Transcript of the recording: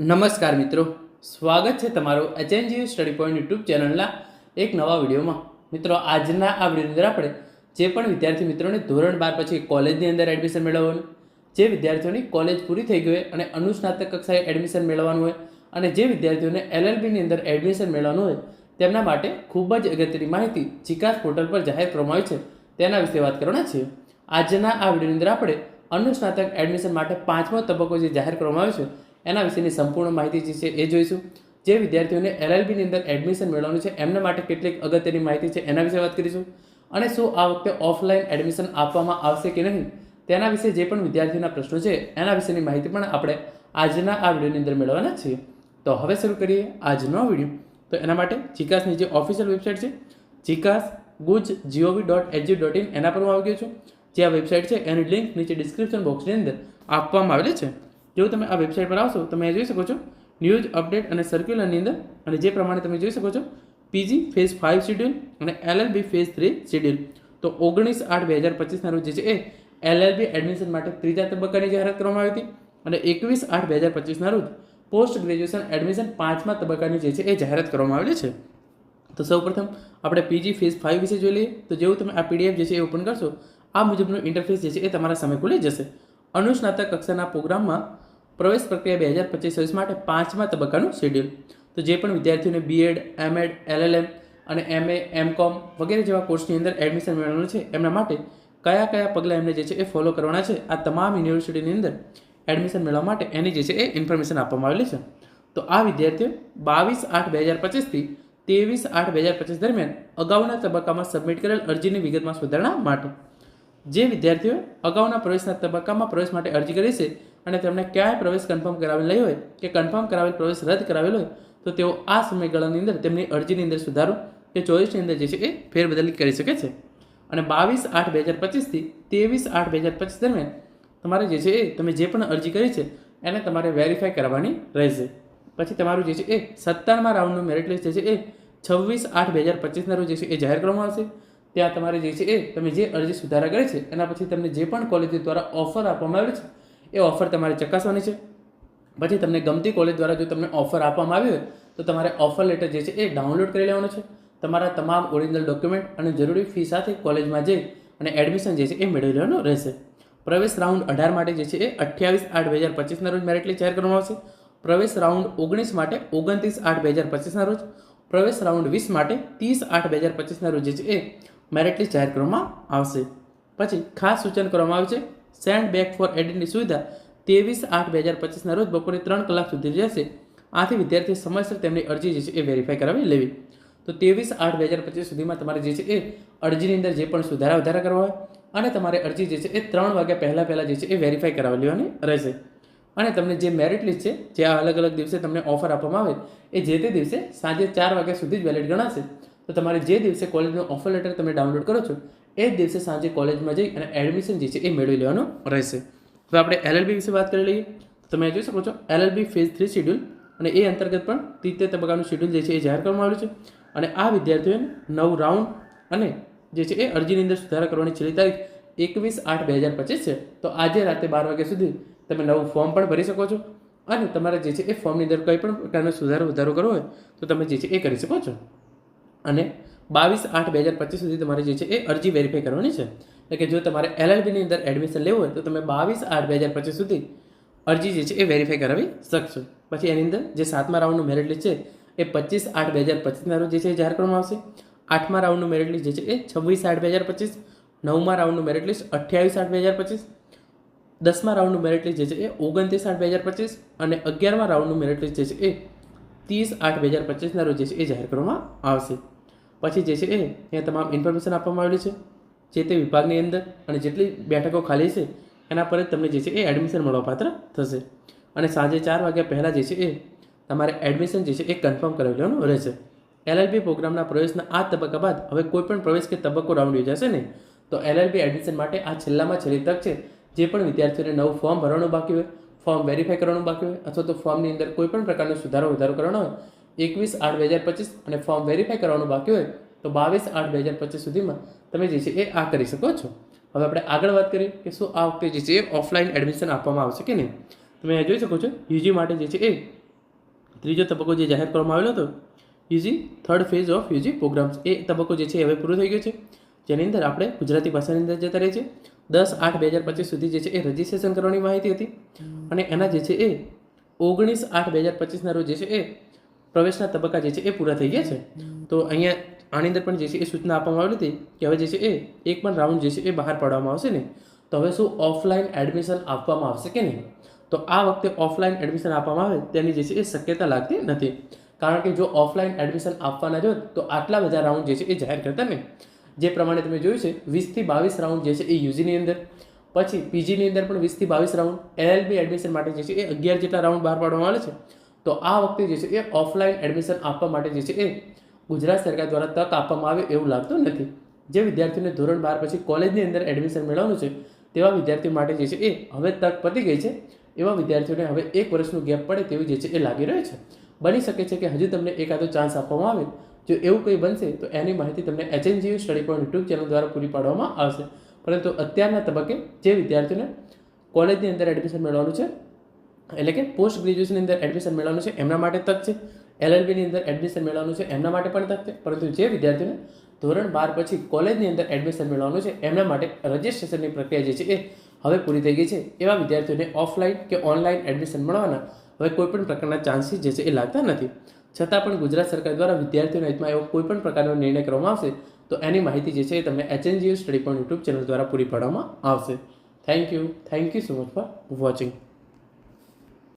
નમસ્કાર મિત્રો. સ્વાગત છે તમારું એચએનજીયુ સ્ટડી પોઈન્ટ યુટ્યુબ ચેનલના એક નવા વિડીયોમાં. મિત્રો, આજના આ વિડીયોની અંદર આપણે જે પણ વિદ્યાર્થી મિત્રોને ધોરણ બાર પછી કોલેજની અંદર એડમિશન મેળવવાનું, જે વિદ્યાર્થીઓની કોલેજ પૂરી થઈ ગઈ હોય અને અનુસ્નાતક કક્ષાએ એડમિશન મેળવવાનું હોય અને જે વિદ્યાર્થીઓને એલએલબીની અંદર એડમિશન મેળવવાનું હોય, તેમના માટે ખૂબ જ અગત્યની માહિતી ચિકાસ પોર્ટલ પર જાહેર કરવામાં આવી છે. તેના વિશે વાત કરવાના છીએ. આજના આ વિડીયોની અંદર આપણે અનુસ્નાતક એડમિશન માટે પાંચમો તબક્કો જે જાહેર કરવામાં આવ્યો છે એના વિશેની સંપૂર્ણ માહિતી જે છે એ જોઈશું. જે વિદ્યાર્થીઓને એલએલબીની અંદર એડમિશન મેળવવાનું છે, એમના માટે કેટલીક અગત્યની માહિતી છે એના વિશે વાત કરીશું. અને શું આ વખતે ઓફલાઈન એડમિશન આપવામાં આવશે કે નહીં, તેના વિશે જે પણ વિદ્યાર્થીઓના પ્રશ્નો છે, એના વિશેની માહિતી પણ આપણે આજના આ વિડીયોની અંદર મેળવવાના છીએ. તો હવે શરૂ કરીએ આજનો વીડિયો. તો એના માટે જીકાસની જે ઓફિશિયલ વેબસાઇટ છે જીકાસ guj gov dot HG dot in એના પર હું આવી ગયો છું. જે આ વેબસાઇટ છે, એની લિંક નીચે ડિસ્ક્રિપ્શન બોક્સની અંદર આપવામાં આવેલી છે. જો તમે આ વેબસાઇટ પર આવશો, તમે જોઈ શકો છો ન્યૂઝ અપડેટ અને સર્ક્યુલરની અંદર. અને જે પ્રમાણે તમે જોઈ શકો છો પીજી ફેઝ ફાઇવ શેડ્યુલ અને એલએલબી ફેઝ થ્રી શેડ્યુલ તો ઓગણીસ આઠ બે હજાર પચીસના રોજ જે છે એ એલએલબી એડમિશન માટે ત્રીજા તબક્કાની જાહેરાત કરવામાં આવી હતી. અને એકવીસ આઠ બે હજાર પચીસના રોજ પોસ્ટ ગ્રેજ્યુએશન એડમિશન પાંચમા તબક્કાની જે છે એ જાહેરાત કરવામાં આવેલી છે. તો સૌપ્રથમ આપણે પીજી ફેઝ ફાઇવ વિશે જોઈ લઈએ. તો જેવું તમે આ પીડીએફ જે છે એ ઓપન કરશો, આ મુજબનું ઇન્ટરફેસ જે છે એ તમારા સામે ખુલી જશે. અનુસ્નાતક કક્ષાના પ્રોગ્રામમાં પ્રવેશ પ્રક્રિયા બે હજાર પચીસ માટે પાંચમા તબક્કાનું શેડ્યુલ. તો જે પણ વિદ્યાર્થીઓને બીએડ એમએડ એલએલએમ અને એમએ એમકોમ વગેરે જેવા કોર્સની અંદર એડમિશન મેળવવાનું છે, એમના માટે કયા કયા પગલાં એમને જે છે એ ફોલો કરવાના છે, આ તમામ યુનિવર્સિટીની અંદર એડમિશન મેળવવા માટે એની જે છે એ ઇન્ફોર્મેશન આપવામાં આવેલી છે. તો આ વિદ્યાર્થીઓ બાવીસ આઠ બે હજાર પચીસથી ત્રેવીસ આઠ બે હજાર પચીસ દરમિયાન અગાઉના તબક્કામાં સબમિટ કરેલ અરજીની વિગતમાં સુધારણા માટે. જે વિદ્યાર્થીઓ અગાઉના પ્રવેશના તબક્કામાં પ્રવેશ માટે અરજી કરી છે અને તેમણે ક્યાંય પ્રવેશ કન્ફર્મ કરાવેલ નહીં હોય કે કન્ફર્મ કરાવેલ પ્રવેશ રદ કરાવેલ હોય, તો તેઓ આ સમયગાળાની અંદર તેમની અરજીની અંદર સુધારો કે ચોવીસની અંદર જે છે એ ફેરબદલી કરી શકે છે. અને બાવીસ આઠ બે હજાર પચીસથી ત્રેવીસ આઠ બે હજાર પચીસ દરમિયાન તમારે જે છે એ, તમે જે પણ અરજી કરી છે, એને તમારે વેરીફાઈ કરવાની રહેશે. પછી તમારું જે છે એ સત્તરમાં રાઉન્ડનું મેરિટ લિસ્ટ જે છે એ છવ્વીસ આઠ બે હજાર પચીસના રોજ જે છે એ જાહેર કરવામાં આવશે. ત્યાં તમારે જે છે એ, તમે જે અરજી સુધારા કરી છે, એના પછી તમને જે પણ કોલેજ દ્વારા ઓફર આપવામાં આવે છે એ ઓફર તમારે ચકાસવાની છે. પછી તમને ગમતી કોલેજ દ્વારા જો તમને ઓફર આપવામાં આવી હોય, તો તમારે ઓફર લેટર જે છે એ ડાઉનલોડ કરી લેવાનું છે. તમારા તમામ ઓરિજિનલ ડોક્યુમેન્ટ અને જરૂરી ફી સાથે કોલેજમાં જઈ અને એડમિશન જે છે એ મેળવી લેવાનું રહેશે. પ્રવેશ રાઉન્ડ અઢાર માટે જે છે એ અઠ્યાવીસ આઠ બે હજાર પચીસના રોજ મેરિટ લિસ્ટ જાહેર કરવામાં આવશે. પ્રવેશ રાઉન્ડ ઓગણીસ માટે ઓગણત્રીસ આઠ બે હજાર પચીસના રોજ, પ્રવેશ રાઉન્ડ વીસ માટે ત્રીસ આઠ બે હજાર પચીસના રોજ જે છે એ મેરિટ જાહેર કરવામાં આવશે. પછી ખાસ સૂચન કરવામાં આવ્યું છે સેન્ડ બેક ફોર એડિટની સુવિધા ત્રેવીસ આઠ બે હજાર પચીસના રોજ બપોરે ત્રણ કલાક સુધી રહેશે. આથી વિદ્યાર્થી સમયસર તેમની અરજી જે છે એ વેરીફાઈ કરાવી લેવી. તો ત્રેવીસ આઠ બે હજાર પચીસ સુધીમાં તમારે જે છે એ અરજીની અંદર જે પણ સુધારા વધારા કરવા હોય અને તમારે અરજી જે છે એ ત્રણ વાગ્યા પહેલાં પહેલાં જે છે એ વેરીફાઈ કરાવી લેવાની રહેશે. અને તમને જે મેરિટ લિસ્ટ છે, જે આ અલગ અલગ દિવસે તમને ઓફર આપવામાં આવે, એ જે તે દિવસે સાંજે ચાર વાગ્યા સુધી જ વેલિડ ગણાશે. તો તમારે જે દિવસે કોલેજનો ઓફર લેટર તમે ડાઉનલોડ કરો છો એ જ દિવસે સાંજે કોલેજમાં જઈ અને એડમિશન જે છે એ મેળવી લેવાનું રહેશે. હવે આપણે એલએલબી વિશે વાત કરી લઈએ. તમે જોઈ શકો છો એલએલબી ફેઝ થ્રી શેડ્યુલ અને એ અંતર્ગત પણ તૃતીય તબક્કાનું શેડ્યુલ જે છે એ જાહેર કરવામાં આવ્યું છે. અને આ વિદ્યાર્થીઓને નવ રાઉન્ડ અને જે છે એ અરજીની અંદર સુધારા કરવાની છેલ્લી તારીખ એકવીસ આઠ બે હજાર પચીસ છે. તો આજે રાતે બાર વાગ્યા સુધી તમે નવું ફોર્મ પણ ભરી શકો છો અને તમારે જે છે એ ફોર્મની અંદર કંઈ પણ પ્રકારનો સુધારો વધારો કરવો હોય તો તમે જે છે એ કરી શકો છો. અને બાવીસ આઠ બે હજાર પચીસ સુધી તમારે જે છે એ અરજી વેરીફાઈ કરવાની છે. એટલે કે જો તમારે એલએલબીની અંદર એડમિશન લેવું હોય તો તમે બાવીસ આઠ બે હજાર પચીસ સુધી અરજી જે છે એ વેરીફાઈ કરાવી શકશો. પછી એની અંદર જે સાતમા રાઉન્ડનું મેરિટ લિસ્ટ છે એ પચીસ આઠ બે હજાર પચીસના રોજ જે છે જાહેર કરવામાં આવશે. આઠમા રાઉન્ડનું મેરિટ લિસ્ટ જે છે એ છવ્વીસ આઠ બે હજાર પચીસ, નવમા રાઉન્ડનું મેરિટ લિસ્ટ અઠ્યાવીસ આઠ બે હજાર પચીસ, દસમા રાઉન્ડનું મેરિટ લિસ્ટ જે છે એ ઓગણત્રીસ આઠ બે હજાર પચીસ અને અગિયારમા રાઉન્ડનું મેરિટ લિસ્ટ જે છે એ ત્રીસ આઠ બે હજાર પચીસના રોજ જે છે એ જાહેર કરવામાં આવશે. પછી જે છે એ ત્યાં તમામ ઇન્ફોર્મેશન આપવામાં આવેલી છે, જે તે વિભાગની અંદર અને જેટલી બેઠકો ખાલી છે, એના પર જ તમને જે છે એ એડમિશન મળવાપાત્ર થશે. અને સાંજે ચાર વાગ્યા પહેલાં જે છે એ તમારે એડમિશન જે છે એ કન્ફર્મ કરાવી લેવાનું રહેશે. એલએલબી પ્રોગ્રામના પ્રવેશના આ તબક્કા બાદ હવે કોઈપણ પ્રવેશ કે તબક્કો રાઉન્ડ યોજાશે ને તો એલએલબી એડમિશન માટે આ છેલ્લામાં છેલ્લી તક છે, જે પણ વિદ્યાર્થીઓને નવું ફોર્મ ભરવાનું બાકી હોય ફોર્મ વેરીફાઈ કરવાનું બાકી હોય, અથવા તો ફોર્મની અંદર કોઈ પણ પ્રકારનો સુધારો વધારો કરવાનો હોય એકવીસ આઠ બે હજાર પચીસ અને ફોર્મ વેરીફાઈ કરવાનું બાકી હોય તો બાવીસ આઠ બે હજાર પચીસ સુધીમાં તમે જે છે એ આ કરી શકો છો. હવે આપણે આગળ વાત કરીએ કે શું આ વખતે જે છે એ ઓફલાઈન એડમિશન આપવામાં આવશે કે નહીં? તમે અહીંયા જોઈ શકો છો યુજી માટે જે છે એ ત્રીજો તબક્કો જે જાહેર કરવામાં આવેલો હતો UG third phase of UG programmes એ તબક્કો જે છે હવે પૂરો થઈ ગયો છે. જેની અંદર આપણે ગુજરાતી ભાષાની અંદર જતા રહીએ છીએ. દસ આઠ બે હજાર પચીસ સુધી જે છે એ રજિસ્ટ્રેશન કરવાની માહિતી હતી. અને એના જે છે એ ઓગણીસ આઠ બે હજાર પચીસના રોજ જે છે એ પ્રવેશના તબક્કા જે છે એ પૂરા થઈ ગયા છે. તો અહીંયા આની અંદર પણ જે છે એ સૂચના આપવામાં આવેલી હતી કે હવે જે છે એ એક પણ રાઉન્ડ જે છે એ બહાર પાડવામાં આવશે નહીં. તો હવે શું ઓફલાઈન એડમિશન આપવામાં આવશે કે નહીં? તો આ વખતે ઓફલાઈન એડમિશન આપવામાં આવે તેની જે છે એ શક્યતા લાગતી નથી. કારણ કે જો ઓફલાઈન એડમિશન આપવાના જો તો આટલા બધા રાઉન્ડ જે છે એ જાહેર કરતા નહીં. જે પ્રમાણે તમે જોયું છે, વીસથી બાવીસ રાઉન્ડ જે છે એ યુજીની અંદર, પછી પીજીની અંદર પણ વીસથી બાવીસ રાઉન્ડ, એલએલબી એડમિશન માટે જે છે એ અગિયાર જેટલા રાઉન્ડ બહાર પાડવામાં આવે છે. તો આ વખતે જે છે એ ઓફલાઈન એડમિશન આપવા માટે જે છે એ ગુજરાત સરકાર દ્વારા તક આપવામાં આવે એવું લાગતું નથી. જે વિદ્યાર્થીઓને ધોરણ બાર પછી કોલેજની અંદર એડમિશન મેળવવાનું છે, તેવા વિદ્યાર્થીઓ માટે જે છે એ હવે તક પતી ગઈ છે. એવા વિદ્યાર્થીઓને હવે એક વર્ષનું ગેપ પડે તેવું જે છે એ લાગી રહ્યું છે. બની શકે છે કે હજુ તમને એકાદો ચાન્સ આપવામાં આવે. જો એવું કંઈ બનશે, તો એની માહિતી તમને HNGU study point YouTube channel દ્વારા પૂરી પાડવામાં આવશે. પરંતુ અત્યારના તબક્કે જે વિદ્યાર્થીઓને કોલેજની અંદર એડમિશન મેળવવાનું છે એટલે કે પોસ્ટ ગ્રેજ્યુએશનની અંદર એડમિશન મેળવવાનું છે, એમના માટે તક છે. એલએલબીની અંદર એડમિશન મેળવવાનું છે, એમના માટે પણ તક છે. પરંતુ જે વિદ્યાર્થીઓને ધોરણ બાર પછી કોલેજની અંદર એડમિશન મેળવવાનું છે, એમના માટે રજિસ્ટ્રેશનની પ્રક્રિયા જે છે એ હવે પૂરી થઈ ગઈ છે. એવા વિદ્યાર્થીઓને ઓફલાઈન કે ઓનલાઈન એડમિશન મળવાના હવે કોઈપણ પ્રકારના ચાન્સીસ જે છે એ લાગતા નથી. છતાં પણ ગુજરાત સરકાર દ્વારા વિદ્યાર્થીઓના હિતમાં એવો કોઈપણ પ્રકારનો નિર્ણય કરવામાં આવશે, તો એની માહિતી જે છે એ તમને HNGU study point YouTube channel દ્વારા પૂરી પાડવામાં આવશે. Thank you thank you so much for watching